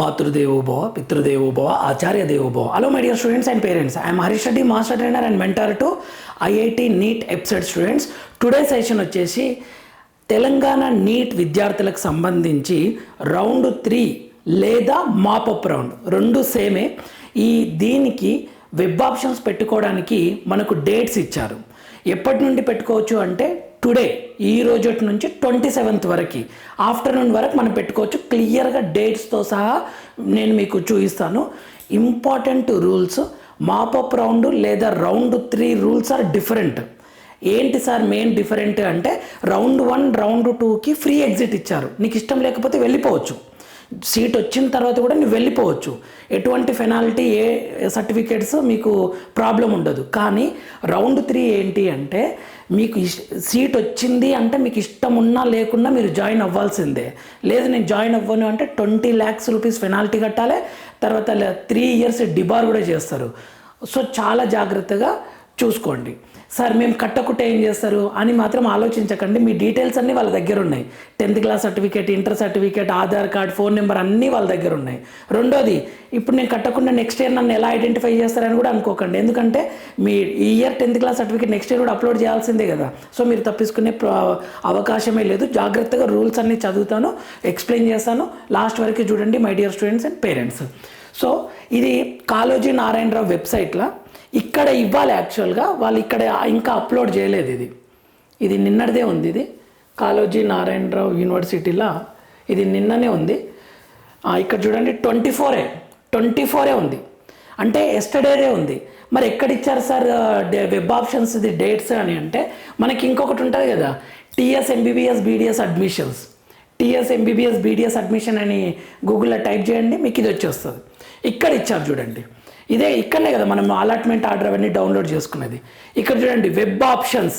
మాతృదేవోభవ పితృదేవోభవ ఆచార్య దేవోభవ hello my dear students and parents I'm Harish Reddy master trainer and mentor to IIT NEET EAPCET students today session వచ్చేసి Telangana NEET విద్యార్థులకు సంబంధించి round three లేదా mop up round. రెండు సేమే. ఈ దీనికి వెబ్ ఆప్షన్స్ పెట్టుకోవడానికి మనకు డేట్స్ ఇచ్చారు. ఎప్పటి నుండి పెట్టుకోవచ్చు అంటే టుడే ఈ రోజు నుంచి ట్వంటీ సెవెంత్ వరకు. ఆఫ్టర్నూన్ వరకు మనం పెట్టుకోవచ్చు. క్లియర్గా డేట్స్తో సహా నేను మీకు చూపిస్తాను. Important rules mop up round లేదా round three rules are different. ఏంటి సార్ మెయిన్ డిఫరెంట్ అంటే రౌండ్ వన్ రౌండ్ టూకి ఫ్రీ ఎగ్జిట్ ఇచ్చారు. నీకు ఇష్టం లేకపోతే వెళ్ళిపోవచ్చు. సీట్ వచ్చిన తర్వాత కూడా నువ్వు వెళ్ళిపోవచ్చు. ఎటువంటి పెనాల్టీ ఏ సర్టిఫికేట్స్ మీకు ప్రాబ్లం ఉండదు. కానీ రౌండ్ త్రీ ఏంటి అంటే మీకు ఇష్- సీట్ వచ్చింది అంటే మీకు ఇష్టం ఉన్నా లేకున్నా మీరు జాయిన్ అవ్వాల్సిందే. లేదు నేను జాయిన్ అవ్వను అంటే ట్వంటీ ల్యాక్స్ రూపీస్ పెనాల్టీ కట్టాలి తర్వాత త్రీ ఇయర్స్ డిబార్ కూడా చేస్తారు. సో చాలా జాగ్రత్తగా చూసుకోండి. సార్ మేము కట్టకుంటే ఏం చేస్తారు? అని మాత్రం ఆలోచించకండి. మీ డీటెయిల్స్ అన్నీ వాళ్ళ దగ్గర ఉన్నాయి. Tenth class certificate inter certificate Aadhaar card phone number అన్నీ వాళ్ళ దగ్గర ఉన్నాయి. రెండోది ఇప్పుడు నేను కట్టకుండా నెక్స్ట్ ఇయర్ నన్ను ఎలా ఐడెంటిఫై చేస్తారని కూడా అనుకోకండి. ఎందుకంటే మీ ఈ year tenth class certificate next year కూడా అప్లోడ్ చేయాల్సిందే కదా. సో మీరు తప్పించుకునే అవకాశమే లేదు. జాగ్రత్తగా రూల్స్ అన్నీ చదువుతాను ఎక్స్ప్లెయిన్ చేస్తాను. లాస్ట్ వరకు చూడండి my dear students and parents. So ఇది కాలోజీ నారాయణరావు వెబ్సైట్లో. ఇక్కడ ఇవ్వాలి యాక్చువల్గా వాళ్ళు ఇక్కడ ఇంకా అప్లోడ్ చేయలేదు ఇది. ఇది నిన్నటిదే ఉంది ఇది. కాలోజీ నారాయణరావు యూనివర్సిటీలో ఇది నిన్ననే ఉంది. ఇక్కడ చూడండి ట్వంటీ ఫోరే ట్వంటీ ఫోరే ఉంది. అంటే ఎస్టర్డేదే ఉంది. మరి ఎక్కడ ఇచ్చారు సార్ వెబ్ ఆప్షన్స్ ఇది డేట్స్ అని అంటే మనకి ఇంకొకటి ఉంటుంది కదా. TS MBBS BDS admissions TS MBBS BDS admission అని గూగుల్లో టైప్ చేయండి మీకు ఇది వచ్చేస్తుంది. ఇక్కడ ఇచ్చారు చూడండి. ఇదే ఇక్కడనే కదా మనం అలాట్మెంట్ ఆర్డర్ అవన్నీ డౌన్లోడ్ చేసుకునేది. ఇక్కడ చూడండి web options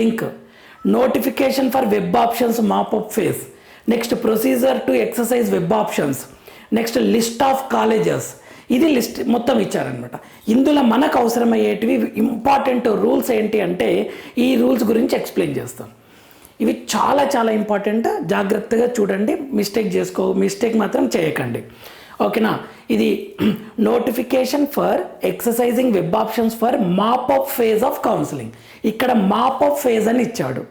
link. Notification for web options mop up phase next procedure to exercise web options. Next list of colleges. ఇది లిస్ట్ మొత్తం ఇచ్చారనమాట. ఇందులో మనకు అవసరమయ్యేటివి ఇంపార్టెంట్ రూల్స్ ఏంటి అంటే ఈ రూల్స్ గురించి ఎక్స్ప్లెయిన్ చేస్తాను ఇవి చాలా చాలా ఇంపార్టెంట్. జాగ్రత్తగా చూడండి. మిస్టేక్ చేసుకో మిస్టేక్ మాత్రం చేయకండి. ఓకేనా? ఇది notification for exercising web options for mop up phase of counselling. ఇక్కడ మాప్ అప్ ఫేజ్ అని ఇచ్చాడు.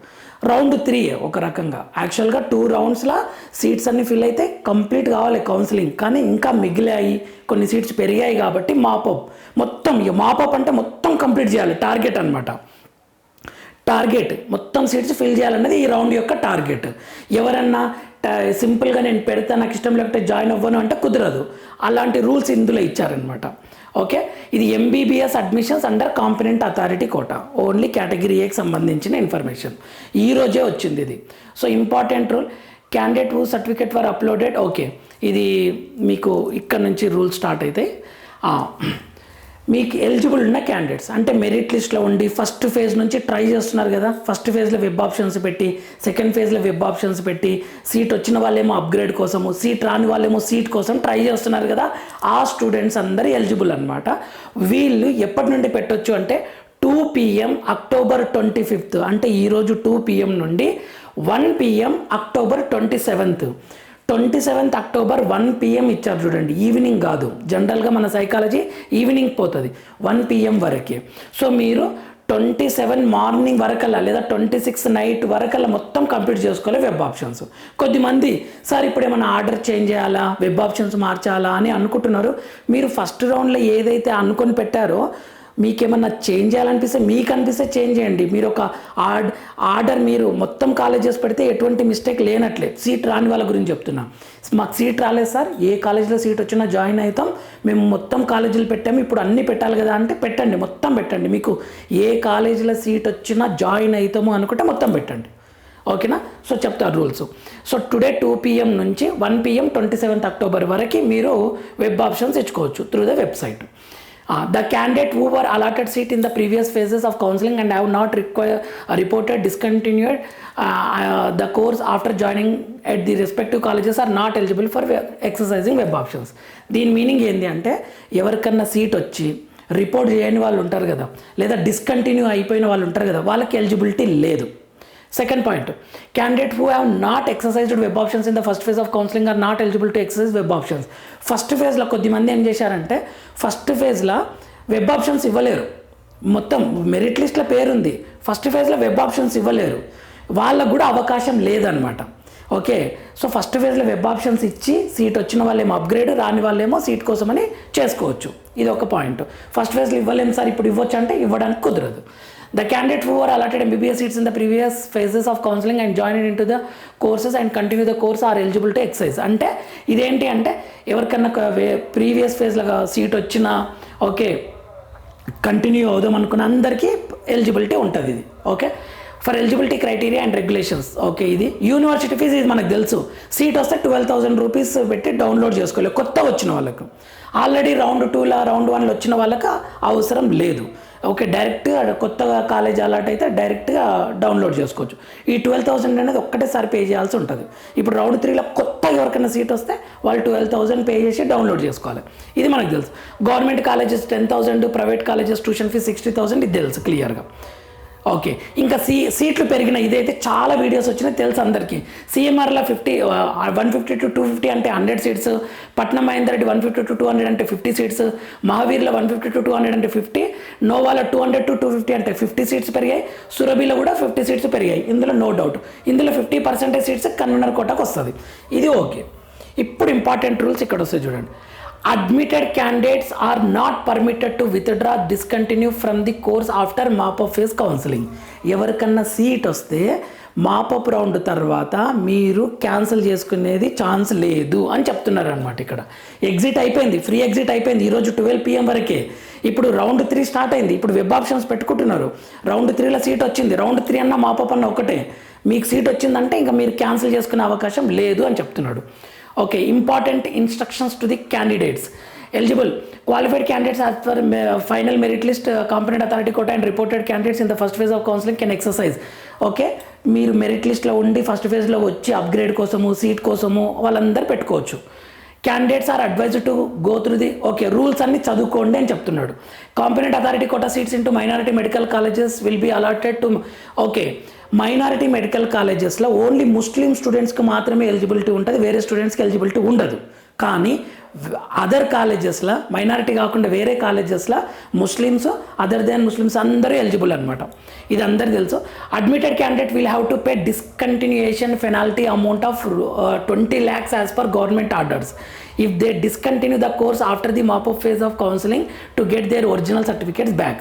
రౌండ్ త్రీ ఒక రకంగా. యాక్చువల్గా టూ రౌండ్స్లో సీట్స్ అన్ని ఫిల్ అయితే కంప్లీట్ కావాలి కౌన్సిలింగ్. కానీ ఇంకా మిగిలాయి కొన్ని సీట్స్ పెరిగాయి కాబట్టి మాపప్ మొత్తం మాపప్ అంటే మొత్తం కంప్లీట్ చేయాలి. టార్గెట్ అనమాట టార్గెట్. మొత్తం సీట్స్ ఫిల్ చేయాలన్నది ఈ రౌండ్ యొక్క టార్గెట్. ఎవరన్నా సింపుల్గా నేను పెడతా నాకు ఇష్టం లేకపోతే జాయిన్ అవ్వను అంటే కుదరదు. అలాంటి రూల్స్ ఇందులో ఇచ్చారనమాట ఓకే? ఇది MBBS admissions under competent authority quota only category ఏకి సంబంధించిన ఇన్ఫర్మేషన్ ఈ రోజే వచ్చింది ఇది. So important rule candidate who certificate for uploaded okay ఇది మీకు ఇక్కడ నుంచి రూల్ స్టార్ట్ అవుతాయి మీకు ఎలిజిబుల్ ఉన్న క్యాండిడేట్స్ అంటే మెరిట్ లిస్ట్లో ఉండి ఫస్ట్ ఫేజ్ నుంచి ట్రై చేస్తున్నారు కదా. ఫస్ట్ ఫేజ్లో వెబ్ ఆప్షన్స్ పెట్టి సెకండ్ ఫేజ్లో వెబ్ ఆప్షన్స్ పెట్టి సీట్ వచ్చిన వాళ్ళేమో అప్గ్రేడ్ కోసము సీట్ రాని వాళ్ళేమో సీట్ కోసం ట్రై చేస్తున్నారు కదా. ఆ స్టూడెంట్స్ అందరూ ఎలిజిబుల్ అనమాట వీళ్ళు ఎప్పటి నుండి పెట్టొచ్చు అంటే two PM October twenty fifth అంటే ఈరోజు టూ పిఎం నుండి one PM October twenty seventh twenty seventh October one PM ఇచ్చారు చూడండి. ఈవినింగ్ కాదు. జనరల్గా మన సైకాలజీ ఈవినింగ్ పోతుంది. వన్ పిఎం వరకే. సో మీరు ట్వంటీ సెవెన్ మార్నింగ్ వరకల్లా లేదా ట్వంటీ సిక్స్ నైట్ వరకల్లా మొత్తం కంప్లీట్ చేసుకోవాలి వెబ్ ఆప్షన్స్. కొద్దిమంది సార్ ఇప్పుడు ఏమైనా ఆర్డర్ చేంజ్ చేయాలా? వెబ్ ఆప్షన్స్ మార్చాలా? అని అనుకుంటున్నారు. మీరు ఫస్ట్ రౌండ్లో ఏదైతే అనుకొని పెట్టారో మీకేమన్నా చేంజ్ చేయాలనిపిస్తే మీకు అనిపిస్తే చేంజ్ చేయండి. మీరు ఒక ఆర్డ్ ఆర్డర్ మీరు మొత్తం కాలేజెస్ పెడితే ఎటువంటి మిస్టేక్ లేనట్లే. సీట్ రాని వాళ్ళ గురించి చెప్తున్నా. మాకు సీట్ రాలేదు సార్. ఏ కాలేజీలో సీట్ వచ్చినా జాయిన్ అవుతాం. మేము మొత్తం కాలేజీలు పెట్టాము. ఇప్పుడు అన్నీ పెట్టాలి కదా అంటే పెట్టండి. మొత్తం పెట్టండి. మీకు ఏ కాలేజీలో సీట్ వచ్చినా జాయిన్ అవుతాము అనుకుంటే మొత్తం పెట్టండి. ఓకేనా? సో చెప్తారు rules. So today two PM నుంచి one PM twenty seventh October వరకు మీరు వెబ్ ఆప్షన్స్ ఇచ్చుకోవచ్చు through the website. The candidate who were allotted seat in the previous phases of counselling and have not require reported discontinued the course after joining at the respective colleges are not eligible for exercising web options దీని meaning ఏంటి అంటే ఎవరికన్నా seat వచ్చి report చేయని వాళ్ళు ఉంటారు కదా లేదా డిస్కంటిన్యూ అయిపోయిన వాళ్ళు ఉంటారు కదా వాళ్ళకి ఎలిజిబిలిటీ లేదు. Second point candidate who have not exercised web options in the first phase of counselling are not eligible to exercise web options first ఫేజ్లో కొద్దిమంది ఏం చేశారంటే ఫస్ట్ ఫేజ్లో వెబ్ ఆప్షన్స్ ఇవ్వలేరు. మొత్తం మెరిట్ లిస్ట్లో పేరుంది ఫస్ట్ ఫేజ్లో వెబ్ ఆప్షన్స్ ఇవ్వలేరు. వాళ్ళకు కూడా అవకాశం లేదనమాట ఓకే? సో ఫస్ట్ ఫేజ్లో వెబ్ ఆప్షన్స్ ఇచ్చి సీట్ వచ్చిన వాళ్ళేమో అప్గ్రేడ్ రాని వాళ్ళేమో సీట్ కోసమని చేసుకోవచ్చు. ఇది ఒక పాయింట్ ఫస్ట్ ఫేజ్లో ఇవ్వలేము సార్ ఇప్పుడు ఇవ్వచ్చు అంటే ఇవ్వడానికి కుదరదు. The candidate who are allotted MBBS seats in the previous phases of counselling and join in to the courses and continue the course are eligible to exercise అంటే ఇదేంటి అంటే ఎవరికన్నా ప్రీవియస్ ఫేజ్లో సీట్ వచ్చినా ఓకే కంటిన్యూ అవుదాం అనుకున్న అందరికీ eligibility ఉంటుంది ఇది okay for eligibility criteria and regulations okay ఇది యూనివర్సిటీ ఫీజు ఇది మనకు తెలుసు. సీట్ వస్తే ట్వెల్వ్ థౌసండ్ రూపీస్ పెట్టి డౌన్లోడ్ చేసుకోవాలి. కొత్త వచ్చిన వాళ్ళకు. ఆల్రెడీ రౌండ్ టూలో రౌండ్ వన్లో వచ్చిన వాళ్ళకి అవసరం లేదు. ఓకే డైరెక్ట్గా కొత్తగా కాలేజ్ అలాట్ అయితే డైరెక్ట్గా డౌన్లోడ్ చేసుకోవచ్చు. ఈ ట్వెల్వ్ థౌసండ్ అనేది ఒక్కటేసారి పే చేయాల్సి ఉంటుంది. ఇప్పుడు రౌండ్ త్రీలో కొత్త ఎవరికైనా సీట్ వస్తే వాళ్ళు ట్వెల్వ్ థౌసండ్ పే చేసి డౌన్లోడ్ చేసుకోవాలి. ఇది మనకు తెలుసు. Government colleges ten thousand private colleges tuition fee sixty thousand ఇది తెలుసు క్లియర్గా. ఓకే. ఇంకా సీ సీట్లు పెరిగిన ఇదైతే చాలా వీడియోస్ వచ్చినాయి తెలుసు అందరికీ. సీఎంఆర్లో fifty one fifty to two fifty అంటే hundred seats Patnam Mahender Reddy one fifty to two hundred అంటే fifty seats మహావీర్లో one fifty to two hundred అంటే fifty నోవాలో two hundred to two fifty అంటే ఫిఫ్టీ సీట్స్ పెరిగాయి సురభిలో కూడా fifty seats పెరిగాయి. ఇందులో no doubt. ఇందులో ఫిఫ్టీ పర్సెంటేజ్ సీట్స్ కన్వీనర్ కోటాకు వస్తుంది. ఇది ఓకే. ఇప్పుడు ఇంపార్టెంట్ రూల్స్ ఇక్కడ వస్తాయి చూడండి. Admitted candidates are not permitted to withdraw discontinue from the course after mop up phase counselling ఎవరికన్నా సీట్ వస్తే మాపప్ రౌండ్ తర్వాత మీరు క్యాన్సిల్ చేసుకునేది ఛాన్స్ లేదు అని చెప్తున్నారు అనమాట ఇక్కడ. ఎగ్జిట్ అయిపోయింది ఫ్రీ ఎగ్జిట్ అయిపోయింది ఈరోజు ట్వెల్వ్ పిఎం వరకే. ఇప్పుడు రౌండ్ త్రీ స్టార్ట్ అయింది ఇప్పుడు వెబ్ ఆప్షన్స్ పెట్టుకుంటున్నారు. రౌండ్ త్రీలో సీట్ వచ్చింది రౌండ్ త్రీ అన్న మాపప్ అన్న ఒకటే. మీకు సీట్ వచ్చిందంటే ఇంకా మీరు క్యాన్సిల్ చేసుకునే అవకాశం లేదు అని చెప్తున్నాడు. Okay important instructions to the candidates eligible qualified candidates as per final merit list competent authority quota and reported candidates in the first phase of counselling can exercise okay మీరు merit లిస్ట్లో ఉండి first ఫేజ్లో వచ్చి upgrade కోసము seat కోసము వాళ్ళందరూ పెట్టుకోవచ్చు. Candidates are advised to go through the okay rules అన్ని చదువుకోండి అని చెప్తున్నాడు. Competent authority quota seats into minority medical colleges will be allotted to okay minority medical కాలేజెస్లో ఓన్లీ ముస్లిం స్టూడెంట్స్కి మాత్రమే ఎలిజిబిలిటీ ఉంటుంది వేరే స్టూడెంట్స్కి ఎలిజిబిలిటీ ఉండదు. కానీ అదర్ కాలేజెస్లో మైనారిటీ కాకుండా వేరే కాలేజెస్లో ముస్లిమ్స్ అదర్ దెన్ ముస్లిమ్స్ అందరూ ఎలిజిబుల్ అనమాట ఇది అందరు తెలుసు. Admitted candidate will have to pay discontinuation penalty amount of twenty lakhs as per government orders if they discontinue the course after the mop up phase of counselling to get their original certificates back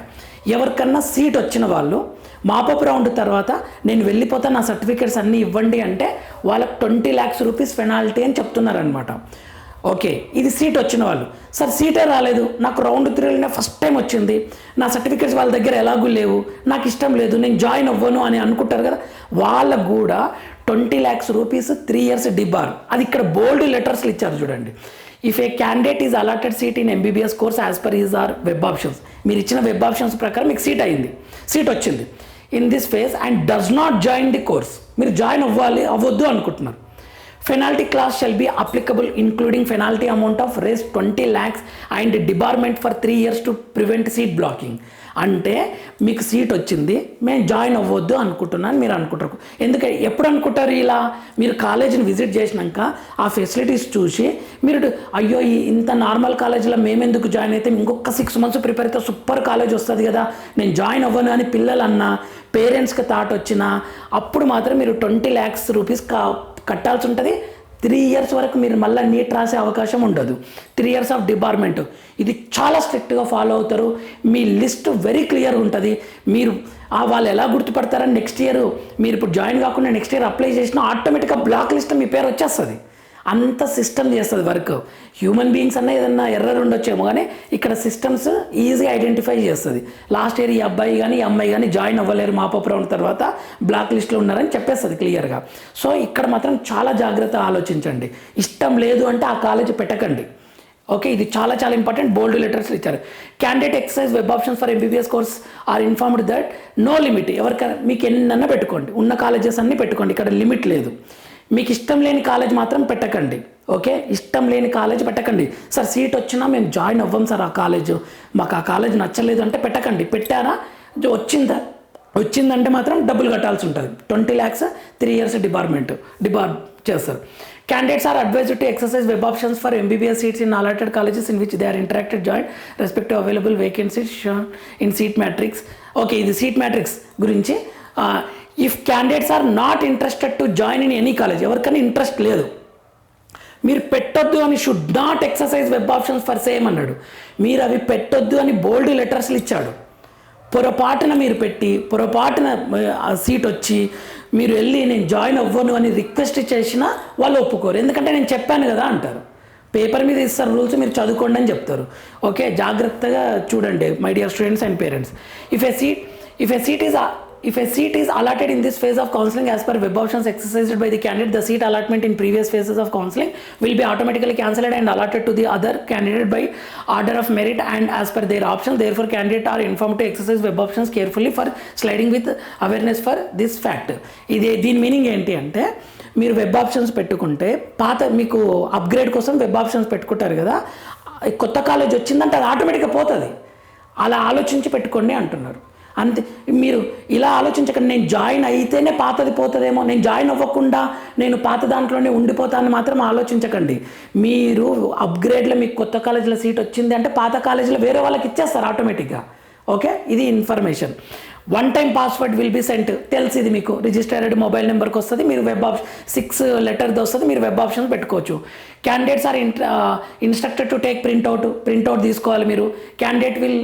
ఎవరికన్నా seat వచ్చిన వాళ్ళు mop up round తర్వాత నేను వెళ్ళిపోతా నా certificates అన్నీ ఇవ్వండి అంటే వాళ్ళకి ట్వంటీ ల్యాక్స్ రూపీస్ పెనాల్టీ అని చెప్తున్నారనమాట ఓకే ఇది సీట్ వచ్చిన వాళ్ళు. సార్ సీటే రాలేదు. నాకు రౌండ్ త్రీలోనే ఫస్ట్ టైం వచ్చింది. నా సర్టిఫికేట్స్ వాళ్ళ దగ్గర ఎలాగూ లేవు. నాకు ఇష్టం లేదు. నేను జాయిన్ అవ్వను అని అనుకుంటారు కదా వాళ్ళకు కూడా twenty lakhs rupees three years debar అది ఇక్కడ బోల్డ్ లెటర్స్లు ఇచ్చారు చూడండి. If a candidate is allotted seat in MBBS course as per is are web options మీరు ఇచ్చిన వెబ్ ఆప్షన్స్ ప్రకారం మీకు సీట్ అయింది. సీట్ వచ్చింది. In this phase and does not join the course మీరు జాయిన్ అవ్వాలి అవ్వద్దు అనుకుంటున్నారు. Penalty clause shall be applicable including penalty amount of race twenty lakhs and debarment for three years to prevent seat blocking అంటే మీకు seat వచ్చింది మేము join అవ్వద్దు అనుకుంటున్నాను మీరు అనుకుంటారు. ఎందుకంటే ఎప్పుడు అనుకుంటారు ఇలా? మీరు కాలేజీని విజిట్ చేసినాక ఆ ఫెసిలిటీస్ చూసి మీరు అయ్యో ఈ ఇంత నార్మల్ కాలేజీలో మేమెందుకు జాయిన్ అయితే? ఇంకొక సిక్స్ మంత్స్ ప్రిపేర్ అయితే సూపర్ కాలేజ్ వస్తుంది కదా. నేను జాయిన్ అవ్వను అని పిల్లలు అన్నా పేరెంట్స్కి థాట్ వచ్చినా అప్పుడు మాత్రం మీరు ట్వంటీ ల్యాక్స్ రూపీస్ కా కట్టాల్సి ఉంటుంది త్రీ ఇయర్స్ వరకు మీరు మళ్ళీ నీట్ రాసే అవకాశం ఉండదు. త్రీ ఇయర్స్ ఆఫ్ డిపార్ట్మెంట్ ఇది చాలా స్ట్రిక్ట్గా ఫాలో అవుతారు. మీ లిస్ట్ వెరీ క్లియర్ ఉంటుంది. మీరు ఆ వాళ్ళు ఎలా గుర్తుపడతారని నెక్స్ట్ ఇయర్ మీరు ఇప్పుడు జాయిన్ కాకుండా నెక్స్ట్ ఇయర్ అప్లై చేసినా ఆటోమేటిక్గా బ్లాక్ లిస్ట్ మీ పేరు వచ్చేస్తుంది. అంత సిస్టమ్ చేస్తుంది వర్క్ హ్యూమన్ బీయింగ్స్ అన్న ఏదన్నా ఎర్రర్ ఉండొచ్చేమో కానీ ఇక్కడ సిస్టమ్స్ ఈజీగా ఐడెంటిఫై చేస్తుంది. లాస్ట్ ఇయర్ ఈ అబ్బాయి కానీ ఈ అమ్మాయి కానీ జాయిన్ అవ్వలేరు మాపప్ రౌండ్ తర్వాత బ్లాక్ లిస్ట్లో ఉన్నారని చెప్పేస్తుంది క్లియర్గా సో ఇక్కడ మాత్రం చాలా జాగ్రత్త ఆలోచించండి. ఇష్టం లేదు అంటే ఆ కాలేజ్ పెట్టకండి. ఓకే ఇది చాలా చాలా ఇంపార్టెంట్ బోల్డ్ లెటర్స్ ఇచ్చారు. Candidate exercise web options for MBBS course are informed that no limit ఎవరికైనా మీకు ఎన్నన్నా పెట్టుకోండి. ఉన్న కాలేజెస్ అన్నీ పెట్టుకోండి. ఇక్కడ లిమిట్ లేదు. మీకు ఇష్టం లేని కాలేజ్ మాత్రం పెట్టకండి. ఓకే? ఇష్టం లేని కాలేజ్ పెట్టకండి. సార్ సీట్ వచ్చినా మేము జాయిన్ అవ్వం సార్ ఆ కాలేజ్. మాకు ఆ కాలేజ్ నచ్చలేదు అంటే పెట్టకండి. పెట్టారా? వచ్చిందా? వచ్చిందంటే మాత్రం డబ్బులు కట్టాల్సి ఉంటుంది. Twenty lakhs three years department debar చేస్తారు. Candidates are advise to exercise web options for MBBS seats in allotted colleges in which they are interacted join respective available vacancies in seat matrix okay ఇది seat matrix గురించి if candidates are not interested to join in any college ఎవరికైనా interest లేదు. మీరు పెట్టొద్దు అని should not exercise web options for same అన్నాడు. మీరు అవి పెట్టొద్దు అని బోల్డ్ లెటర్స్లు ఇచ్చాడు. పొరపాటున మీరు పెట్టి పొరపాటున ఆ సీట్ వచ్చి మీరు వెళ్ళి నేను జాయిన్ అవ్వను అని రిక్వెస్ట్ చేసినా వాళ్ళు ఒప్పుకోరు. ఎందుకంటే నేను చెప్పాను కదా అంటారు. పేపర్ మీద ఇస్తారు రూల్స్ మీరు చదువుకోండి అని చెప్తారు. ఓకే జాగ్రత్తగా చూడండి my dear students and parents if a seat if a seat is If a seat is allotted in this phase of counseling as per web options exercised by the candidate, the seat allotment in previous phases of counseling will be automatically cancelled and allotted to the other candidate by order of merit and as per their options. Therefore, candidate are informed to exercise web options carefully for sliding with awareness for this fact. ఇది దీని meaning ఏంటి అంటే మీరు web options పెట్టుకుంటే పాత మీకు upgrade కోసం web options పెట్టుకుంటారు కదా కొత్త కాలేజ్ వచ్చిందంటే అది ఆటోమేటిక్గా పోతుంది అలా ఆలోచించి పెట్టుకోండి అంటున్నారు అంతే. మీరు ఇలా ఆలోచించకండి నేను జాయిన్ అయితేనే పాతది పోతుందేమో నేను జాయిన్ అవ్వకుండా నేను పాత దాంట్లోనే ఉండిపోతానని మాత్రం ఆలోచించకండి. మీరు అప్గ్రేడ్లో మీకు కొత్త కాలేజీలో సీట్ వచ్చింది అంటే పాత కాలేజీలో వేరే వాళ్ళకి ఇచ్చేస్తారు ఆటోమేటిక్గా ఓకే ఇది information one time password will be sent తెలిసి ఇది మీకు రిజిస్టర్డ్ మొబైల్ నెంబర్కి వస్తుంది. మీరు వెబ్ ఆప్షన్ సిక్స్ లెటర్ది వస్తుంది. మీరు వెబ్ ఆప్షన్స్ పెట్టుకోవచ్చు. Candidates are instructed to take printout printout తీసుకోవాలి మీరు. క్యాండిడేట్ విల్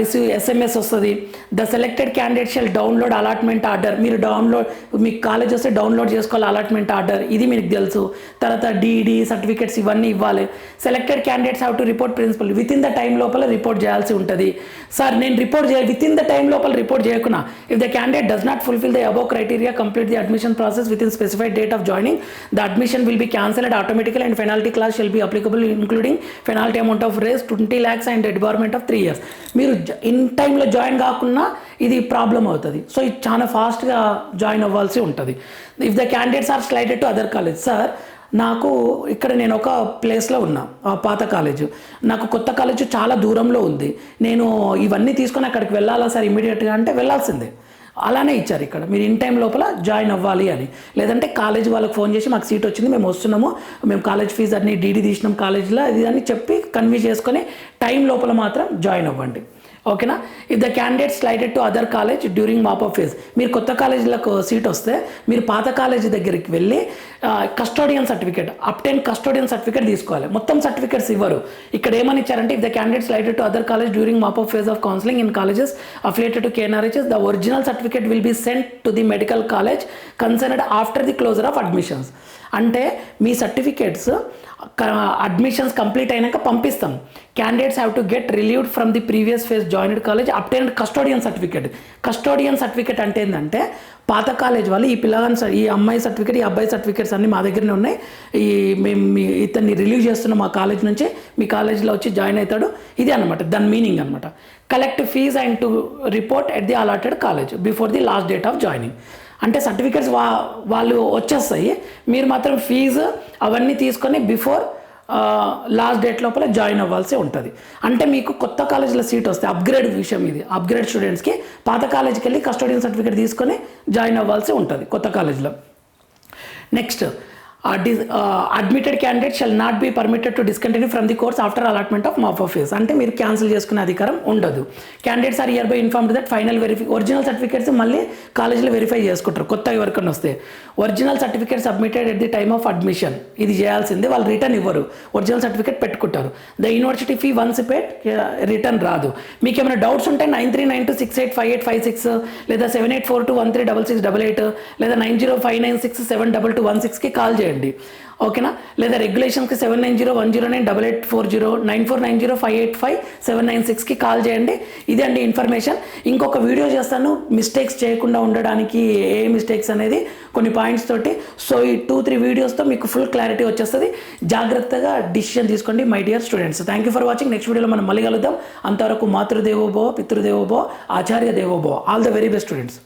రిసీవ్ ఎస్ఎంఎస్ వస్తుంది. The selected candidate shall download allotment order మీరు డౌన్లోడ్ మీకు కాలేజ్ వస్తే డౌన్లోడ్ చేసుకోవాలి అలాట్మెంట్ ఆర్డర్ ఇది మీకు తెలుసు. తర్వాత డీడీ సర్టిఫికేట్స్ ఇవన్నీ ఇవ్వాలి. Selected candidates have to report principal within the time లోపల రిపోర్ట్ చేయాల్సి ఉంటుంది. సార్ నేను రిపోర్ట్ చేయ విత్ ఇన్ ద టైం లోపల రిపోర్ట్ చేయ if the candidate does not fulfil the above criteria complete the admission process within specified date of joining the admission will be cancelled automatically and penalty clause shall be applicable including penalty amount of Rs twenty lakhs and department of three years మీరు in టైంలో join కాకుండా ఇది problem అవుతుంది. So ఇది చాలా ఫాస్ట్గా join అవ్వాల్సి ఉంటుంది. If the candidates are slided to other college sir నాకు ఇక్కడ నేను ఒక ప్లేస్లో ఉన్నా ఆ పాత కాలేజ్ నాకు కొత్త కాలేజ్ చాలా దూరంలో ఉంది. నేను ఇవన్నీ తీసుకొని అక్కడికి వెళ్ళాలా సార్ ఇమీడియట్గా అంటే వెళ్ళాల్సిందే. అలానే ఇచ్చారు ఇక్కడ. మీరు ఇన్ టైం లోపల జాయిన్ అవ్వాలి అని. లేదంటే కాలేజ్ వాళ్ళకి ఫోన్ చేసి మాకు సీట్ వచ్చింది మేము వస్తున్నాము. మేము కాలేజ్ ఫీజు అన్ని డీడీ తీసినాం కాలేజ్లో ఇది అని చెప్పి కన్వీన్స్ చేసుకొని టైం లోపల మాత్రం జాయిన్ అవ్వండి. ఓకేనా? If the candidate slided to other college during mop up phase మీరు కొత్త కాలేజీలకు సీట్ వస్తే మీరు పాత కాలేజీ దగ్గరికి వెళ్ళి custodian certificate obtain custodian certificate తీసుకోవాలి. మొత్తం సర్టిఫికేట్స్ ఇవ్వరు. ఇక్కడ ఏమని ఇచ్చారంటే if the candidates lighted to other college during mop up phase of counselling in colleges affiliated to KNRHS the original certificate will be sent to the medical college concerned after the closure of admissions అంటే మీ certificates admissions complete అయినాక పంపిస్తాం. Candidates have to get relieved from the previous phase joined college obtain custodian certificate custodian certificate అంటే ఏంటంటే పాత college వాళ్ళు ఈ పిల్లగాని ఈ అమ్మాయి సర్టిఫికేట్ ఈ అబ్బాయి సర్టిఫికేట్స్ అన్నీ మా దగ్గరనే ఉన్నాయి. ఈ మేము మీ ఇతన్ని రిలీవ్ చేస్తున్నాం మా కాలేజ్ నుంచి మీ కాలేజ్లో వచ్చి జాయిన్ అవుతాడు. ఇది అనమాట దాని మీనింగ్ అనమాట collect fees and to report at the allotted college before the last date of joining అంటే సర్టిఫికేట్స్ వా వాళ్ళు వచ్చేస్తాయి. మీరు మాత్రం ఫీజు అవన్నీ తీసుకొని బిఫోర్ లాస్ట్ డేట్ లోపల జాయిన్ అవ్వాల్సి ఉంటుంది. అంటే మీకు కొత్త కాలేజీలో సీట్ వస్తే అప్గ్రేడ్ విషయం ఇది. అప్గ్రేడ్ స్టూడెంట్స్కి పాత కాలేజీకి వెళ్ళి కస్టోడియన్ సర్టిఫికేట్ తీసుకొని జాయిన్ అవ్వాల్సి ఉంటుంది కొత్త కాలేజీలో next admitted candidate shall not be permitted to discontinue from the course after allotment of mop fees అంటే మీరు క్యాన్సిల్ చేసుకునే అధికారం ఉండదు. Candidates are hereby informed that final verify original certificates మళ్ళీ కాలేజీలో వెరిఫై చేసుకుంటారు. కొత్త ఎవరికైనా వస్తే. Original certificate submitted at the time of admission ఇది చేయాల్సింది. వాళ్ళు రిటర్న్ ఇవ్వరు. ఒరిజినల్ సర్టిఫికేట్ పెట్టుకుంటారు. The university fee once paid return రాదు. మీకు ఏమైనా డౌట్స్ ఉంటే nine three nine two six eight five eight five six లేదా seven eight four two one three double six double eight లేదా nine zero five nine six seven double two one సిక్స్కి call చేయండి. ఓకేనా? లేదా రెగ్యులేషన్కి seven nine zero one zero nine double eight four zero nine four nine zero five eight five seven nine సిక్స్కి call చేయండి. ఇదే అండి information. ఇంకొక video చేస్తాను. మిస్టేక్స్ చేయకుండా ఉండడానికి ఏ మిస్టేక్స్ అనేది కొన్ని పాయింట్స్ తోటి. సో ఈ టూ త్రీ వీడియోస్తో మీకు ఫుల్ క్లారిటీ వచ్చేస్తుంది. జాగ్రత్తగా డిసిషన్ తీసుకోండి my dear students. Thank you for watching next వీడియోలో మనం మళ్ళీ కలుద్దాం. అంతవరకు మాతృదేవోభో పితృదేవోభో ఆచార్య దేవోభో all the very best students